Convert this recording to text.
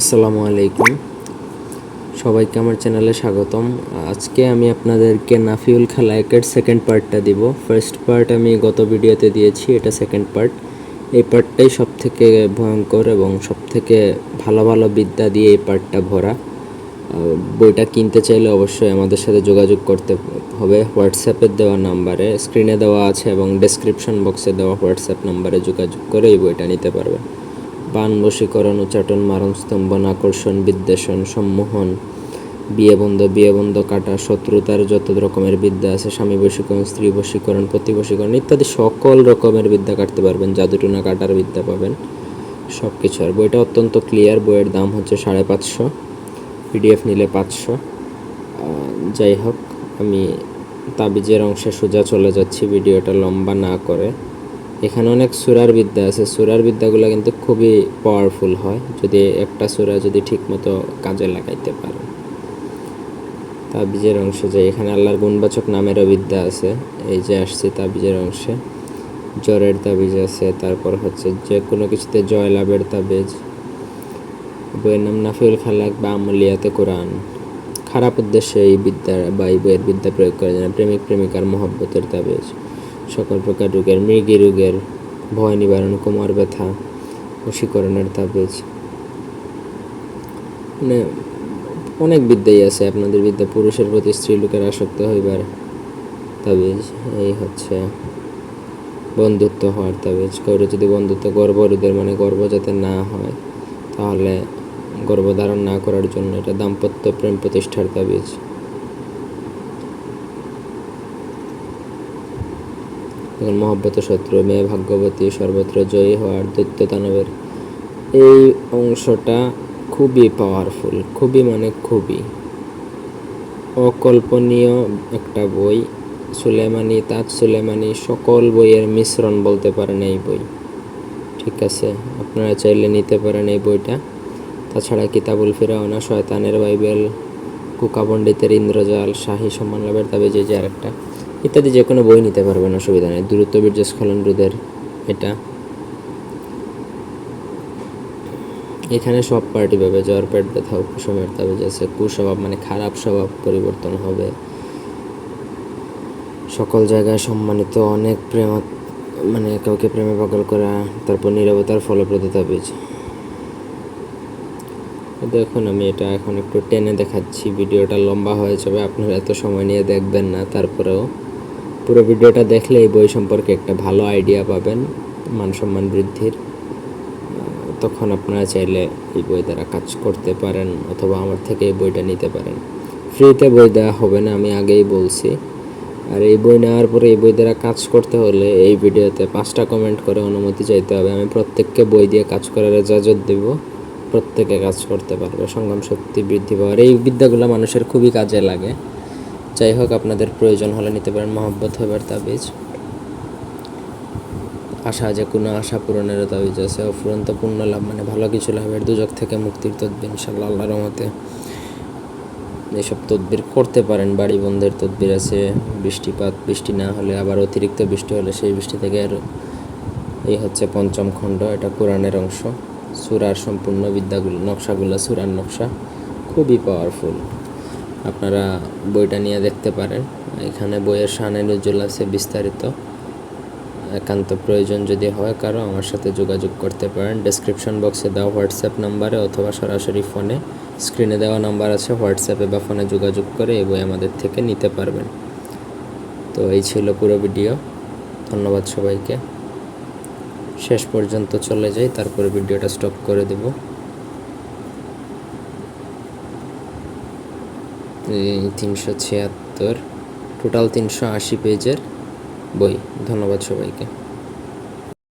আসসালামু আলাইকুম। সবাইকে আমার চ্যানেলে স্বাগতম। আজকে আমি আপনাদেরকে নাফিউল খেলা খালায়কের সেকেন্ড পার্টটা দিব। ফার্স্ট পার্ট আমি গত ভিডিওতে দিয়েছি, এটা সেকেন্ড পার্ট এই পার্টটাই সব থেকে ভয়ঙ্কর এবং সব থেকে ভালো ভালো বিদ্যা দিয়ে এই পার্টটা ভরা। বইটা কিনতে চাইলে অবশ্যই আমাদের সাথে যোগাযোগ করতে হবে। হোয়াটসঅ্যাপের দেওয়া নাম্বারে স্ক্রিনে দেওয়া আছে এবং ডেসক্রিপশন বক্সে দেওয়া হোয়াটসঅ্যাপ নাম্বারে যোগাযোগ করে এই বইটা নিতে পারবেন। বান বশীকরণ উচ্চাটন মারণ স্তম্ভন আকর্ষণ বিদ্বেষণ, সম্মোহন বিয়ে বন্ধ বিয়ে বন্ধ কাটা, শত্রুতার যত রকমের বিদ্যা আছে স্বামী বশীকরণ স্ত্রী বশীকরণ প্রতি বশীকরণ ইত্যাদি সকল রকমের বিদ্যা কাটতে পারবেন জাদুটুনা কাটার বিদ্যা পাবেন সব কিছু আর। বইটা অত্যন্ত ক্লিয়ার বইয়ের দাম হচ্ছে সাড়ে পাঁচশো পিডিএফ নিলে পাঁচশো। যাই হোক, আমি তাবিজের অংশে সোজা চলে যাচ্ছি, ভিডিওটা লম্বা না করে। এখানে অনেক সুরার বিদ্যা আছে। সুরার বিদ্যাগুলো কিন্তু খুবই পাওয়ারফুল হয়, যদি একটা সুরা যদি ঠিকমতো কাজে লাগাইতে পারে। তাবিজের অংশে যে এখানে আল্লাহর গুণবাচক নামেরও বিদ্যা আছে, এই যে আসছে তাবিজের অংশে। জ্বরের তাবিজ আছে, তারপর হচ্ছে যে কোনো কিছুতে জয় লাভের তাবিজ। বইয়ের নাম নাফিউল খালাক বা আমলিয়াতে কোরআন। খারাপ উদ্দেশ্যে এই বিদ্যা বা এই বইয়ের বিদ্যা প্রয়োগ করা যায় না প্রেমিক প্রেমিকার মহব্বতের তাবিজ। সকল প্রকার রোগের, মৃগী রোগের, ভয় নিবারণ, কোমর ব্যথা, বশীকরণের তাবিজ। মানে অনেক বিদ্যাই আছে আপনাদের বিদ্যা। পুরুষের প্রতি স্ত্রী লোকের আসক্ত হইবার তাবিজ, এই হচ্ছে বন্ধুত্ব হওয়ার তাবিজ। কারও যদি বন্ধুত্ব গর্ভরোধের মানে গর্ভ যাতে না হয়, তাহলে গর্ভধারণ না করার জন্য এটা দাম্পত্য প্রেম প্রতিষ্ঠার তাবিজ। এখন মহব্বত শত্রু, মেয়ে ভাগ্যবতী সর্বত্র জয়ী হওয়ার দৈত্য দানবের এই অংশটা খুবই পাওয়ারফুল খুবই মানে খুবই। অকল্পনীয় একটা বই, সুলেমানি, তাজ সুলেমানি সকল বইয়ের মিশ্রণ বলতে পারেন এই বই। ঠিক আছে, আপনারা চাইলে নিতে পারেন এই বইটা। তাছাড়া কিতাবুল ফিরাওনা শয়তানের বাইবেল কুকা পণ্ডিতের ইন্দ্রজাল, শাহী সম্মান লাভের তবে যে যে আরেকটা। ইত্যাদি যে কোনো বই নিতে পারবেন, অসুবিধা নেই। দূরত্ব বীর্য স্খলন রোধের এটা। এখানে সব পার্টি পাবে, জ্বর, পেট ব্যথা, উপশমের তাবিজ আছে কুস্বভাব মানে খারাপ স্বভাব পরিবর্তন হবে। সকল জায়গায় সম্মানিত অনেক প্রেম মানে কাউকে প্রেমে পাগল করা, তারপর নিরবতার ফলপ্রদ তাবিজ দেখুন, আমি এটা এখন একটু টেনে দেখাচ্ছি, ভিডিওটা লম্বা হয়ে যাবে, আপনারা এত সময় নিয়ে দেখবেন না, তারপরেও পুরো ভিডিওটা দেখলে এই বই সম্পর্কে একটা ভালো আইডিয়া পাবেন, মান সম্মান বৃদ্ধির। তখন আপনারা চাইলে এই বই দ্বারা কাজ করতে পারেন অথবা আমার থেকে এই বইটা নিতে পারেন। ফ্রিতে বই দেওয়া হবে না, আমি আগেই বলছি। আর এই বই নেওয়ার পরে এই বই দ্বারা কাজ করতে হলে এই ভিডিওতে পাঁচটা কমেন্ট করে অনুমতি চাইতে হবে। আমি প্রত্যেককে বই দিয়ে কাজ করার এজাজত দেব, প্রত্যেকে কাজ করতে পারবে সংগ্রাম শক্তি বৃদ্ধি পাওয়ার এই বিদ্যাগুলো মানুষের খুবই কাজে লাগে। যাই হোক, আপনাদের প্রয়োজন হলে নিতে পারেন মহব্বত হবার তাবিজ। আশা যে কোনো আশা পূরণেরও তাবিজ আছে। অফুরন্ত পূর্ণ লাভ মানে ভালো কিছু লাভের দুজক থেকে মুক্তির তদ্বির ইনশাল্লাহ আল্লাহর রহমতে। এইসব তদবির করতে পারেন, বাড়ি বন্ধের তদবির আছে। বৃষ্টিপাত, বৃষ্টি না হলে আবার অতিরিক্ত বৃষ্টি হলে সেই বৃষ্টি থেকে আর এই হচ্ছে পঞ্চম খণ্ড, এটা কোরআনের অংশ। সুরার সম্পূর্ণ বিদ্যাগুলো, নকশাগুলো, সুরার নকশা খুবই পাওয়ারফুল আপনারা বইটা নিয়ে দেখতে পারেন। এখানে বইয়ের শানে নজরুল আছে বিস্তারিত। একান্ত প্রয়োজন যদি হয় কারও, আমার সাথে যোগাযোগ করতে পারেন। ডেসক্রিপশন বক্সে দেওয়া হোয়াটসঅ্যাপ নাম্বারে অথবা সরাসরি ফোনে স্ক্রিনে দেওয়া নাম্বার আছে হোয়াটসঅ্যাপে বা ফোনে যোগাযোগ করে এই বই আমাদের থেকে নিতে পারবেন। তো এই ছিল পুরো ভিডিও ধন্যবাদ সবাইকে। শেষ পর্যন্ত চলে যাই, তারপরে ভিডিওটা স্টপ করে দেব। তিনশো ছিয়াত্তর টোটাল তিনশো আশি পেজের বই। ধন্যবাদ সবাইকে।